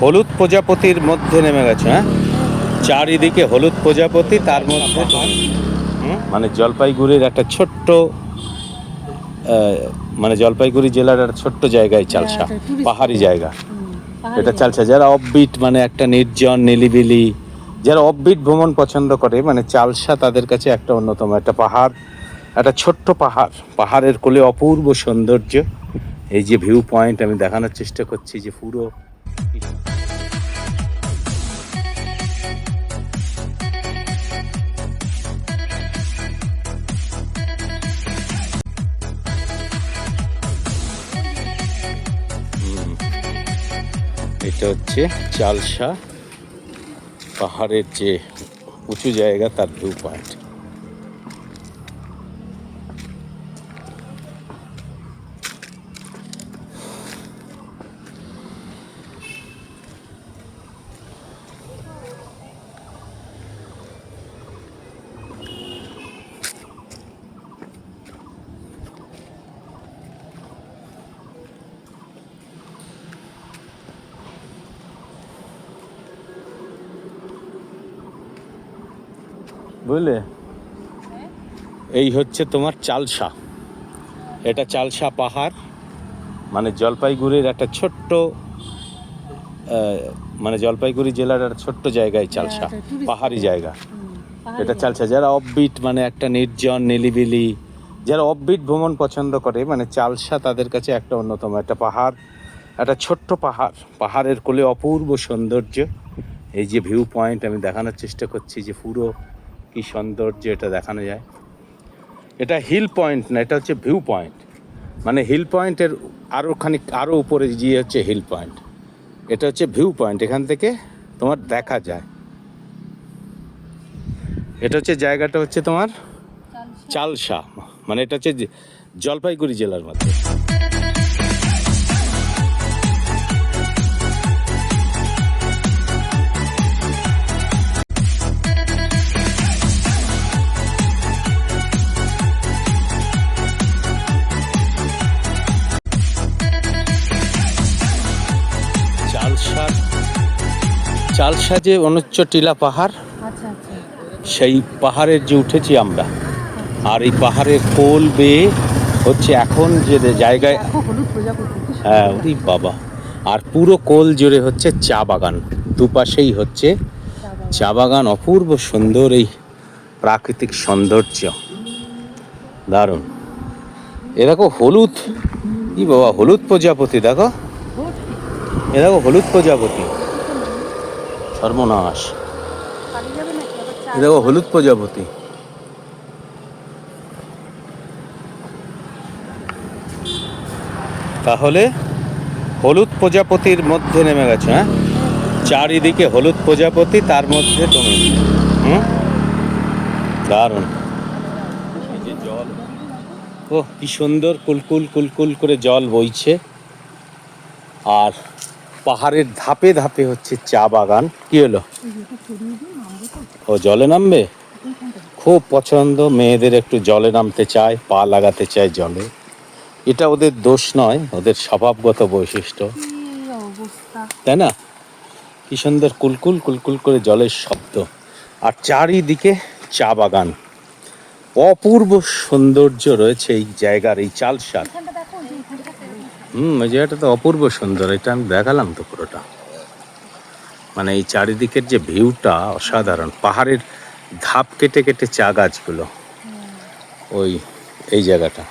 হলুদ প্রজাপতির মধ্যে নেমে গেছে হ্যাঁ? চারিদিকে হলুদ প্রজাপতি তার মধ্যে মানে জলপাইগুড়ির একটা ছোট্ট মানে জলপাইগুড়ি জেলার একটা ছোট্ট জায়গায় চালসা পাহাড়ি জায়গা। এটা চালসা যারা অফবিট মানে একটা নির্জন নিলিবিলি যারা অফবিট ভ্রমণ পছন্দ করে মানে চালসা তাদের কাছে একটা অন্যতম একটা পাহাড় একটা ছোট্ট পাহাড়। পাহাড়ের কোলে অপূর্ব সৌন্দর্য। এই যে ভিউ পয়েন্ট আমি দেখানোর চেষ্টা করছি যে পুরো এটা হচ্ছে চালসা পাহাড়ের যে উঁচু জায়গা তার ভিউ পয়েন্ট বুঝলে? এই হচ্ছে তোমার চালসা। এটা চালসা পাহাড় মানে জলপাইগুড়ির একটা ছোট্ট মানে জলপাইগুড়ি জেলার একটা ছোট্ট জায়গায় চালসা। পাহাড়ি জায়গা। এটা চালসা। যারা অফবিট মানে একটা নির্জন নিলিবিলি যারা অফবিট ভ্রমণ পছন্দ করে মানে চালসা তাদের কাছে একটা অন্যতম। একটা পাহাড় একটা ছোট্ট পাহাড়। পাহাড়ের কোলে অপূর্ব সৌন্দর্য। এই যে ভিউ পয়েন্ট আমি দেখানোর চেষ্টা করছি যে পুরো কি সৌন্দর্য এটা দেখানো যায়। এটা হিল পয়েন্ট না এটা হচ্ছে ভিউ পয়েন্ট মানে হিল পয়েন্টের আরও খানিক আরও উপরে গিয়ে হচ্ছে হিল পয়েন্ট এটা হচ্ছে ভিউ পয়েন্ট এখান থেকে তোমার দেখা যায়। এটা হচ্ছে জায়গাটা হচ্ছে তোমার চালসা মানে এটা হচ্ছে জলপাইগুড়ি জেলার মধ্যে। চালসার চালসা যে অনুচ্চ টিলা পাহাড়। আচ্ছা আচ্ছা। সেই পাহাড়ের যে উঠেছি আমরা আর এই পাহাড়ের কোল বেয়ে হচ্ছে এখন যে জায়গায় হ্যাঁ। ওরে বাবা। আর পুরো কোল জুড়ে হচ্ছে চা বাগান। দুপাশেই হচ্ছে চা বাগান। চা বাগান অপূর্ব সুন্দর এই প্রাকৃতিক সৌন্দর্য। দারুণ। এ দেখো হলুদ। কি বাবা হলুদ প্রজাপতি দেখো। এ দেখো হলুদ প্রজাপতি। সর্বনাশ। এ দেখো হলুদ প্রজাপতি। তাহলে হলুদ প্রজাপতির মধ্যে নেমে গেছে হ্যাঁ? চারিদিকে হলুদ প্রজাপতি, তার মধ্যে তুমি। হুম? দারুণ। জল ও কি সুন্দর কুলকুল কুলকুল করে জল বইছে। আর পাহাড়ের ধাপে ধাপে হচ্ছে চা বাগান। কি হলো? ও জলে নামবে? খুব পছন্দ, মেয়েদের একটু জলে নামতে চায়, পা লাগাতে চায় জলে। এটা ওদের দোষ নয়, ওদের স্বভাবগত বৈশিষ্ট্য। তাই না? কি সুন্দর কুলকুল কুলকুল করে জলের শব্দ। আর চারিদিকে চা বাগান। অপূর্ব সৌন্দর্য রয়েছে এই জায়গার, এই চালসার এখানটা দেখো যে এখানটা হুম ওই জায়গাটা তো অপূর্ব সুন্দর। এটা আমি দেখালাম তো পুরোটা। মানে এই চারিদিকের যে ভিউটা অসাধারণ। পাহাড়ের ধাপ কেটে কেটে চা গাছগুলো। ওই এই জায়গাটা।